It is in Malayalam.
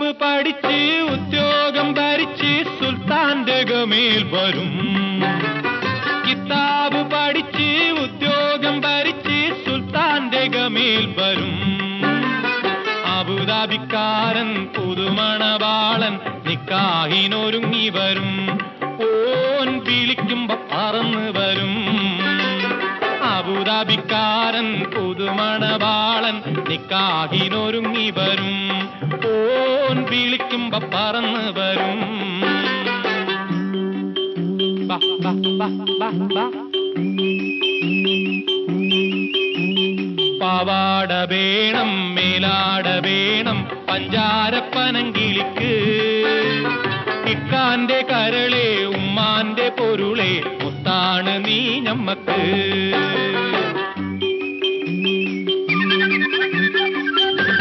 പഠിച്ച് ഉദ്യോഗം ഭരിച്ച് സുൽത്താന്റെ ഗമേൽ വരും. കിതാബ് പഠിച്ച് ഉദ്യോഗം ഭരിച്ച് സുൽത്താന്റെ ഗമേൽ വരും. അബുദാബിക്കാരൻ പുതുമണവാളൻ നിക്കാഹിനൊരുങ്ങി വരും. ഓൻ വിളിക്കുമ്പോ പറന്ന് വരും. അബുദാബിക്കാരൻ പുതുമണവാളൻ നിക്കാഹിനൊരുങ്ങി വരും. ഓൻ വിളിക്കുമ്പോ പറന്ന് വരും. ബാ, ബാ, ബാ, ബാ, ബാ. പാവാട വേണം മേലാട വേണം പഞ്ചാരപ്പനങ്കിളിക്ക്. ഇക്കാന്റെ കരളെ ഉമ്മാന്റെ പൊരുളെ മുത്താണ് നീ ഞമ്മക്ക്.